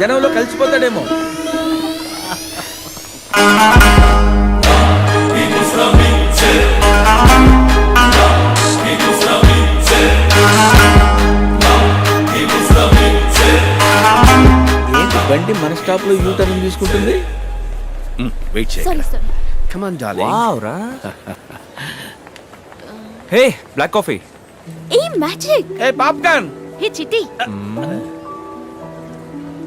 జనంలో కలిసిపోతాడేమో. ఏంటి బండి మన స్టాప్లో యూ టర్న్ తీసుకుంటుంది వెయిట్ చేయి sorry sorry come on darling wow రా హే బ్లాక్ కాఫీ ఏ మ్యాజిక్ ఏ పాప్కార్న్ హే చిట్టి.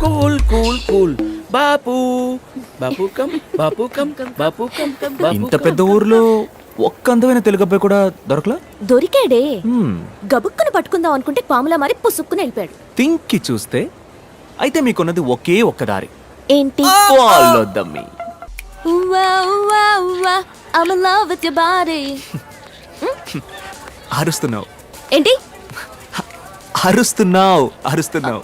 Cool cool cool Bapu Bapu come Bapu come Bapu come Bapu ఇంత పెద్ద ఊర్లో ఒక్క అందమైన తెలుగు అబ్బాయి కూడా దొరకలా? దొరికాడే. Hmm. గబుక్కును పట్టుకుందాం అనుకుంటే పాములా మరి పుసుక్కుని వెళ్ళిపోయాడు. థింక్కి చూస్తే అయితే మీకున్నది ఒకే ఒక్క దారి. ఏంటి? I'm in love with your body. అరుస్తున్నావు. ఏంటి? అరుస్తున్నావు అరుస్తున్నావు.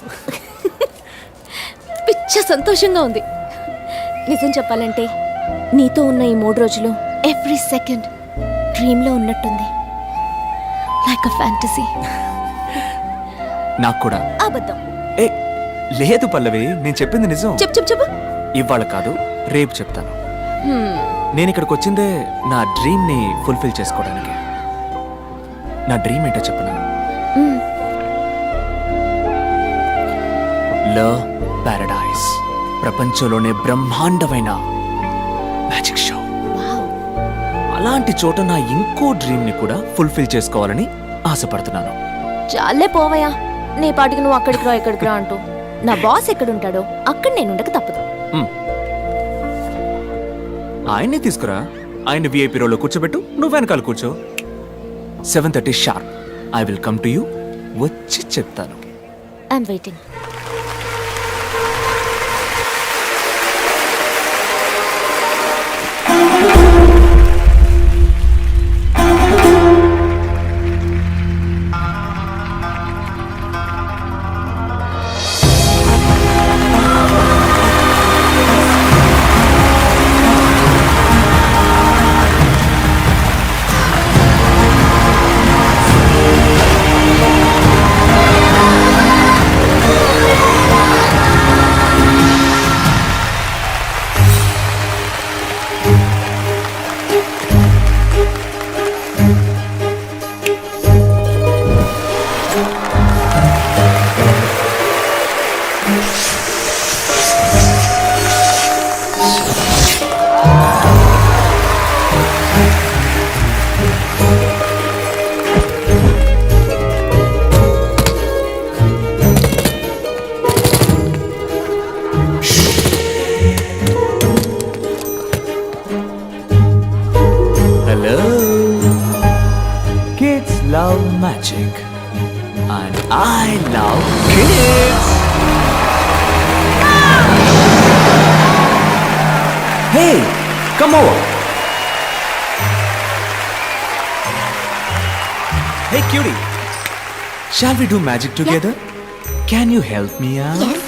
పిచ్చ సంతోషంగా ఉంది. నిజం చెప్పాలంటే నీతో ఉన్న ఈ మూడు రోజులు ఎవ్రీ సెకండ్ డ్రీమ్లో ఉన్నట్టుంది. లైక్ అ ఫ్యాంటసీ నాకు కూడా. అబద్ధం. ఏ లేదు పల్లవి నేను చెప్పింది నిజం. చెప్పు చెప్పు చెప్పు. ఇవాళ కాదు రేపు చెప్తాను. నేను ఇక్కడికి వచ్చిందే నా డ్రీమ్ని ఫుల్ఫిల్ చేసుకోవడానికి. నా డ్రీమ్ ఏంటో చెప్పనా? Hmm. లో పారడైస్ ప్రపంచంలోనే బ్రహ్మాండమైన మ్యాజిక్ షో. అలాంటి చోట నా ఇంకో డ్రీమ్ని కూడా ఫుల్ఫిల్ చేసుకోవాలని ఆశపడుతున్నాను. చాలే పోవయ్యా. నీ పాటికి నువ్వు అక్కడికి రా ఇక్కడికి రా అంటూ. నా బాస్ ఎక్కడుంటాడో అక్కడ నేను ఉండక తప్పదు. ఆయన్ని తీసుకురా. ఆయన విఐపి రోలో కూర్చోబెట్టు. నువ్వు వెనకాల కూర్చో. Seven thirty sharp I will come to you వచ్చి చెప్తాను. I'm waiting magic. And I love kids! Hey, come over. Hey, cutie. Shall we do magic together? Yeah. Can you help me out? Yes.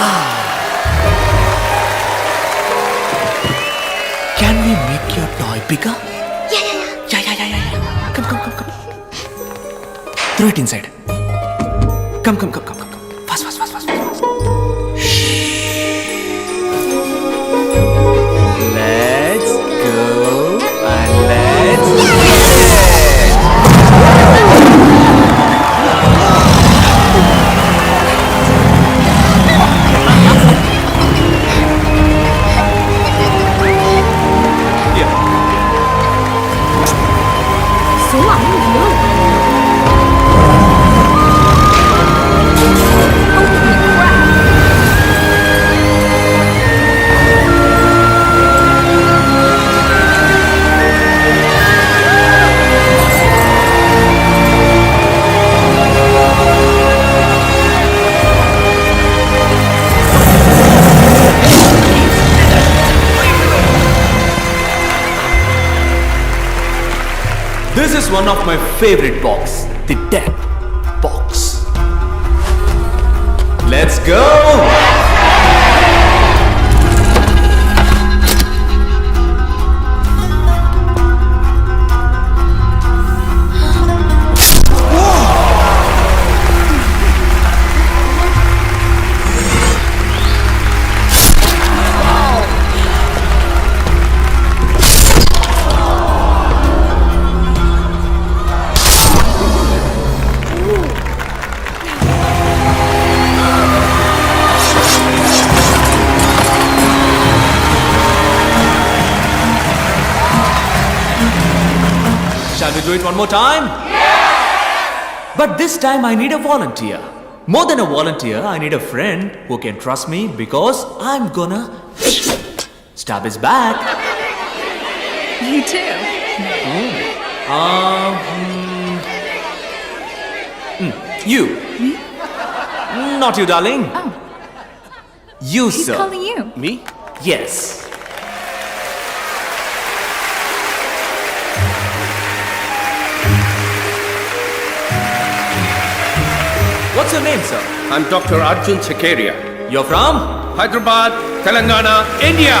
Ah. Can we make your toy bigger? Throw it inside come come come come This is one of my favorite box, the death box. Let's go! Do it one more time? Yeah! But this time I need a volunteer. More than a volunteer, I need a friend who can trust me because I'm gonna stab his back. You too. Um, hmm. Hmm, you. Mm, Not you, darling. Oh. You, He's sir. calling you. Me? Yes. What's your name, sir? I'm Dr. Arjun Chakaria. You're from? Hyderabad, Telangana, India.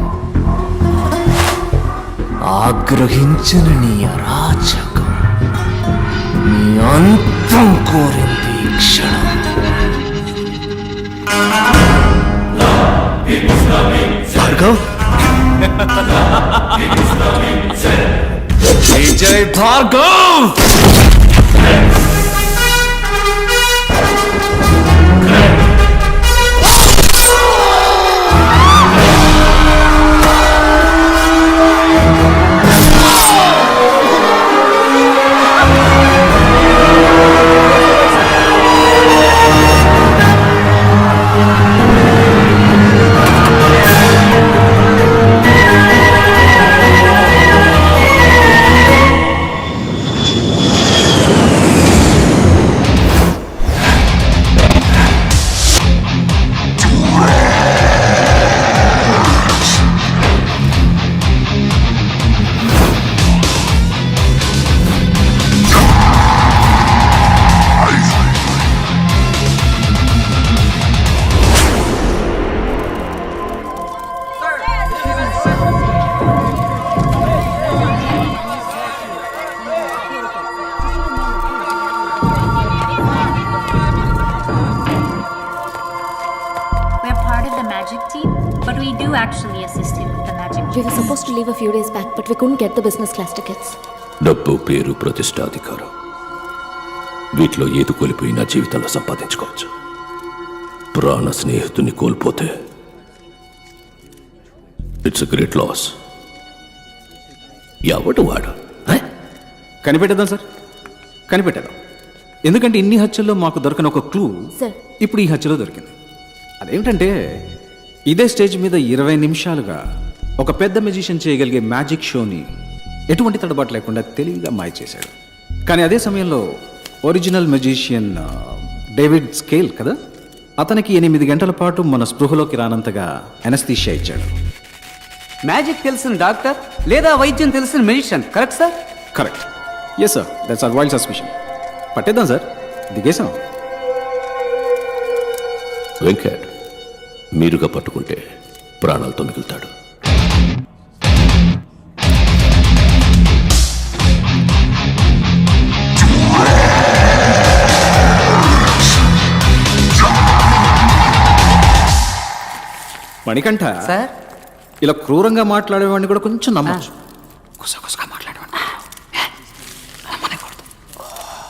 ఆగ్రహించిన నీ అరాచకం నీ అంతం కోరింది క్షణం. Bhargav? Vijay Bhargav! Actually assist him with the magic. We were supposed to leave a few days back, but we couldn't get the business class tickets. డబ్బు పేరు ప్రతిష్టాధికారం. వీటిలో ఏది కోల్పోయినా జీవితంలో సంపాదించుకోవచ్చు. ప్రాణ స్నేహితుని కోల్పోతే ఇట్స్ గ్రేట్ లాస్. ఎవడు వాడు? హ? కనిపెట్టేద్దాం సార్. కనిపెట్టేద్దాం. ఎందుకంటే ఇన్ని హత్యల్లో మాకు దొరకని ఒక క్లూ సార్. ఇప్పుడు ఈ హత్యలో దొరికింది. అదేంటంటే ఇదే స్టేజ్ మీద ఇరవై నిమిషాలుగా ఒక పెద్ద మెజిషియన్ చేయగలిగే మ్యాజిక్ షోని ఎటువంటి తడబాటు లేకుండా తెలివిగా మాయ చేశాడు కానీ అదే సమయంలో ఒరిజినల్ మెజిషియన్ డేవిడ్ స్కేల్ కదా? అతనికి ఎనిమిది గంటల పాటు మన స్పృహలోకి రానంతగా ఎనస్థీషియా ఇచ్చాడు. మ్యాజిక్ తెలిసిన డాక్టర్ లేదా వైద్యం తెలిసిన medicine correct sir correct yes sir that's our wild suspicion పట్టేద్దాం sir దిగేసాం వెంకట్ మీరుగా పట్టుకుంటే ప్రాణాలతో మిగులుతాడు. మణికంఠ సార్? ఇలా క్రూరంగా మాట్లాడేవాడిని కూడా కొంచెం నమ్మచ్చు. కుస కుస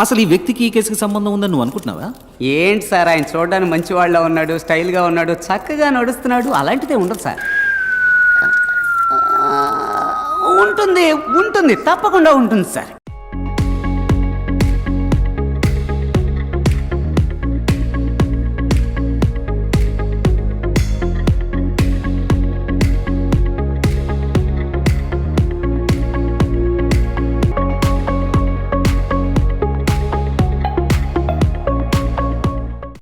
అసలు ఈ వ్యక్తికి ఈ కేసుకి సంబంధం ఉందని నువ్వు అనుకుంటున్నావా? ఏంటి సార్ ఆయన చూడడానికి మంచి వాళ్ళ ఉన్నాడు స్టైల్గా ఉన్నాడు చక్కగా నడుస్తున్నాడు అలాంటిదే ఉండదు సార్. ఉంటుంది ఉంటుంది తప్పకుండా ఉంటుంది సార్.